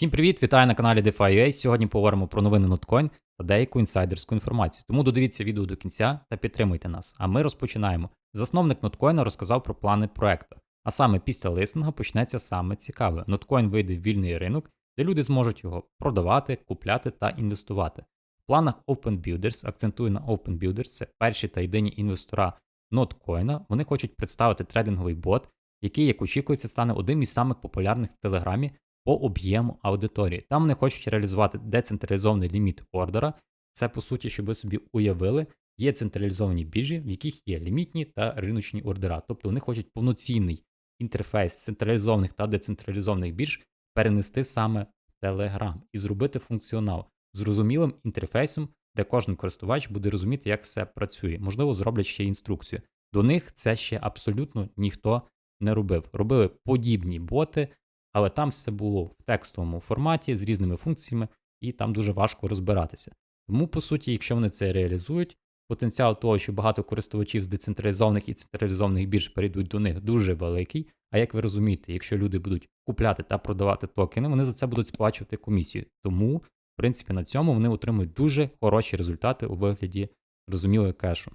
Всім привіт, вітаю на каналі DeFi.ua. Сьогодні поговоримо про новини Notcoin та деяку інсайдерську інформацію. Тому додивіться відео до кінця та підтримуйте нас. А ми розпочинаємо. Засновник Notcoin розказав про плани проекту. А саме після листингу почнеться саме цікаве. Notcoin вийде в вільний ринок, де люди зможуть його продавати, купляти та інвестувати. В планах Open Builders, акцентую на Open Builders, це перші та єдині інвестора Notcoin. Вони хочуть представити трейдинговий бот, який, як очікується, стане одним із самих популярних в Телеграмі по об'єму аудиторії. Там вони хочуть реалізувати децентралізований ліміт ордера. Це по суті, щоб ви собі уявили, є централізовані біржі, в яких є лімітні та риночні ордера. Тобто вони хочуть повноцінний інтерфейс централізованих та децентралізованих бірж перенести саме в Telegram і зробити функціонал зрозумілим інтерфейсом, де кожен користувач буде розуміти, як все працює. Можливо, зроблять ще інструкцію. До них це ще абсолютно ніхто не робив. Робили подібні боти, але там все було в текстовому форматі з різними функціями, і там дуже важко розбиратися. Тому, по суті, якщо вони це реалізують, потенціал того, що багато користувачів з децентралізованих і централізованих бірж перейдуть до них, дуже великий. А як ви розумієте, якщо люди будуть купляти та продавати токени, вони за це будуть сплачувати комісію. Тому, в принципі, на цьому вони отримують дуже хороші результати у вигляді розумілої кешу.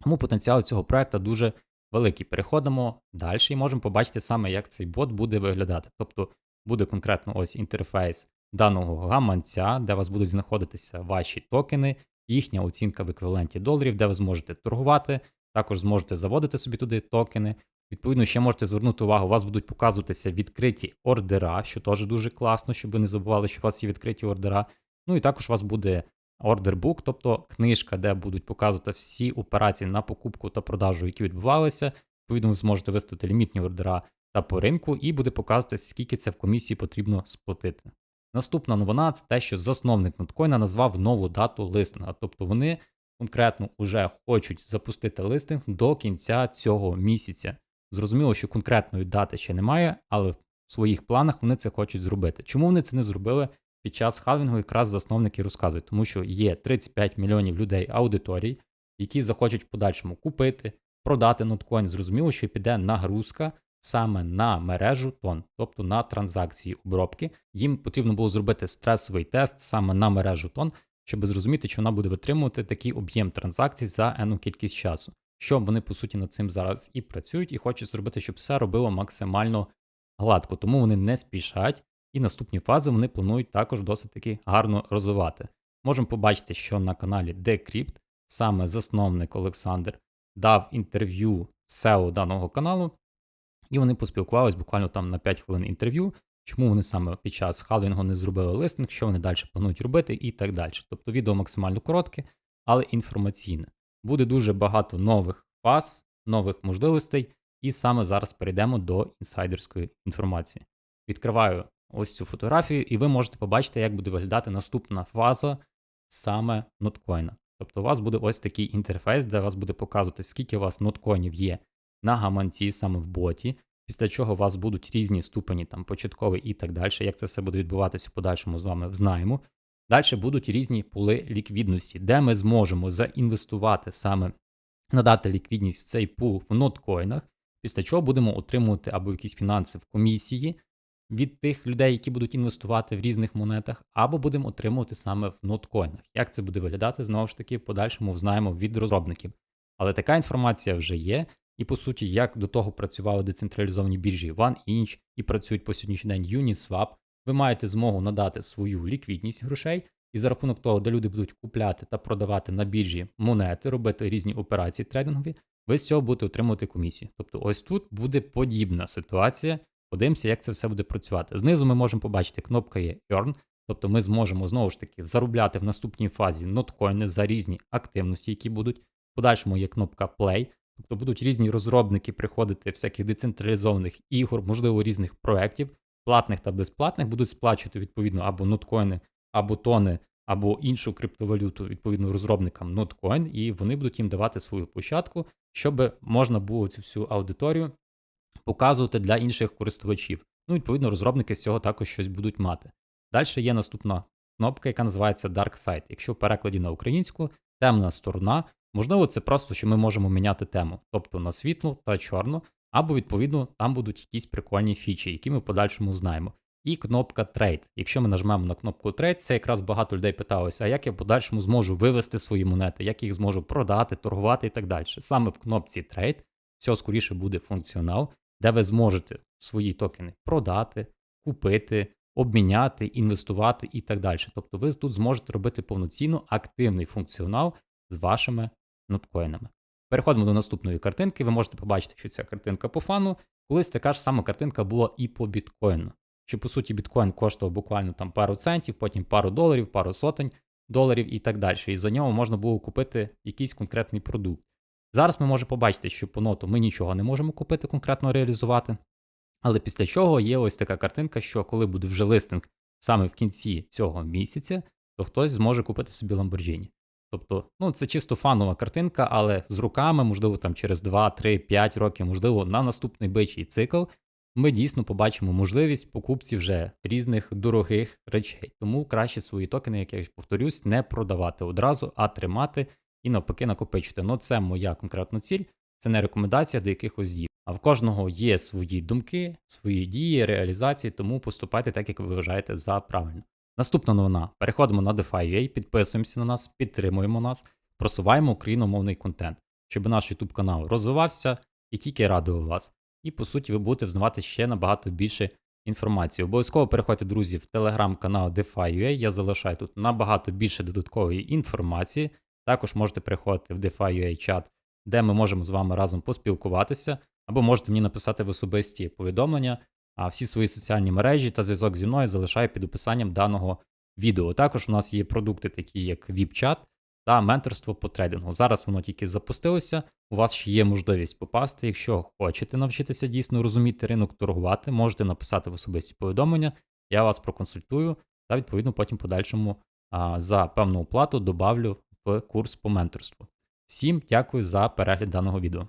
Тому потенціал цього проекту дуже великий. Переходимо далі і можемо побачити саме, як цей бот буде виглядати. Тобто буде конкретно ось інтерфейс даного гаманця, де у вас будуть знаходитися ваші токени, їхня оцінка в еквіваленті доларів, де ви зможете торгувати, також зможете заводити собі туди токени. Відповідно, ще можете звернути увагу, у вас будуть показуватися відкриті ордера, що теж дуже класно, щоб ви не забували, що у вас є відкриті ордера. Ну і також у вас буде ордербук, тобто книжка, де будуть показувати всі операції на покупку та продажу, які відбувалися. Відповідно, ви зможете виставити лімітні ордера та по ринку, і буде показувати, скільки це в комісії потрібно сплатити. Наступна новина це те, що засновник ноткоїна назвав нову дату листинга, тобто вони конкретно вже хочуть запустити листинг до кінця цього місяця. Зрозуміло, що конкретної дати ще немає, але в своїх планах вони це хочуть зробити. Чому вони це не зробили під час халвінгу якраз засновники розказують, тому що є 35 мільйонів людей аудиторій, які захочуть в подальшому купити, продати ноткоін. Зрозуміло, що піде нагрузка саме на мережу тон, тобто на транзакції обробки. Їм потрібно було зробити стресовий тест саме на мережу тон, щоб зрозуміти, чи вона буде витримувати такий об'єм транзакцій за ену кількість часу. Що вони по суті над цим зараз і працюють, і хочуть зробити, щоб все робило максимально гладко, тому вони не спішать. І наступні фази вони планують також досить таки гарно розвивати. Можемо побачити, що на каналі Decrypt саме засновник Олександр дав інтерв'ю SEO даного каналу, і вони поспілкувалися буквально там на 5 хвилин інтерв'ю, чому вони саме під час халвінгу не зробили листинг, що вони далі планують робити, і так далі. Тобто відео максимально коротке, але інформаційне. Буде дуже багато нових фаз, нових можливостей, і саме зараз перейдемо до інсайдерської інформації. Відкриваю ось цю фотографію, і ви можете побачити, як буде виглядати наступна фаза саме ноткоїна. Тобто у вас буде ось такий інтерфейс, де вас буде показувати, скільки у вас ноткоїнів є на гаманці, саме в боті, після чого у вас будуть різні ступені, там початковий і так далі. Як це все буде відбуватися в подальшому з вами знаємо. Далі будуть різні пули ліквідності, де ми зможемо заінвестувати саме, надати ліквідність в цей пул в ноткоїнах, після чого будемо отримувати або якісь фінанси в комісії, від тих людей, які будуть інвестувати в різних монетах, або будемо отримувати саме в ноткоїнах. Як це буде виглядати, знову ж таки, в подальшому знаємо від розробників. Але така інформація вже є. І по суті, як до того працювали децентралізовані біржі OneInch і працюють по сьогоднішній день Uniswap, ви маєте змогу надати свою ліквідність грошей, і за рахунок того, де люди будуть купляти та продавати на біржі монети, робити різні операції трейдингові, ви з цього будете отримувати комісію. Тобто, ось тут буде подібна ситуація, Подивимося, як це все буде працювати. Знизу ми можемо побачити, кнопка є Earn, тобто ми зможемо знову ж таки заробляти в наступній фазі ноткоїни за різні активності, які будуть. В подальшому є кнопка Play, тобто будуть різні розробники приходити всяких децентралізованих ігор, можливо, різних проєктів, платних та безплатних, будуть сплачувати відповідно або ноткоїни, або тони, або іншу криптовалюту, відповідно, розробникам ноткоін, і вони будуть їм давати свою площадку, щоб можна було цю всю аудиторію показувати для інших користувачів. Ну, відповідно, розробники з цього також щось будуть мати. Далі є наступна кнопка, яка називається Dark Side. Якщо в перекладі на українську, темна сторона, можливо, це просто, що ми можемо міняти тему, тобто на світлу та чорну, або, відповідно, там будуть якісь прикольні фічі, які ми в подальшому знаємо. і кнопка Trade. Якщо ми нажмемо на кнопку Trade, це якраз багато людей питалося, а як я в подальшому зможу вивести свої монети, як їх зможу продати, торгувати і так далі. Саме в кнопці Trade всього скоріше буде функціонал, де ви зможете свої токени продати, купити, обміняти, інвестувати і так далі. Тобто ви тут зможете робити повноцінно активний функціонал з вашими ноткоїнами. Переходимо до наступної картинки. Ви можете побачити, що ця картинка по фану. Колись така ж сама картинка була і по біткоїну. Що по суті біткоін коштував буквально там пару центів, потім пару доларів, пару сотень доларів і так далі. І за нього можна було купити якийсь конкретний продукт. Зараз ми можемо побачити, що по ноту ми нічого не можемо купити, конкретно реалізувати. Але після чого є ось така картинка, що коли буде вже листинг саме в кінці цього місяця, то хтось зможе купити собі Lamborghini. Тобто, ну це чисто фанова картинка, але з руками, можливо, там через 2, 3, 5 років, можливо, на наступний бичий цикл ми дійсно побачимо можливість покупці вже різних дорогих речей. Тому краще свої токени, як я повторюсь, не продавати одразу, а тримати і навпаки накопичити. Ну, це моя конкретна ціль, це не рекомендація до якихось дій. А в кожного є свої думки, свої дії, реалізації, тому поступайте так, як ви вважаєте за правильно. Наступна новина. Переходимо на DeFi.ua, підписуємося на нас, підтримуємо нас, просуваємо україномовний контент, щоб наш YouTube канал розвивався і тільки радував вас. І по суті, ви будете взнавати ще набагато більше інформації. Обов'язково переходьте, друзі, в телеграм-канал DeFi.ua, Я залишаю тут набагато більше додаткової інформації. Також можете переходити в DeFi.ua чат, де ми можемо з вами разом поспілкуватися, або можете мені написати в особисті повідомлення. А всі свої соціальні мережі та зв'язок зі мною залишаю під описанням даного відео. Також у нас є продукти, такі як VIP-чат та менторство по трейдингу. Зараз воно тільки запустилося. У вас ще є можливість попасти. Якщо хочете навчитися дійсно розуміти ринок, торгувати, можете написати в особисті повідомлення. Я вас проконсультую та відповідно потім подальшому а, за певну оплату добавлю курс по менторству. Всім дякую за перегляд даного відео.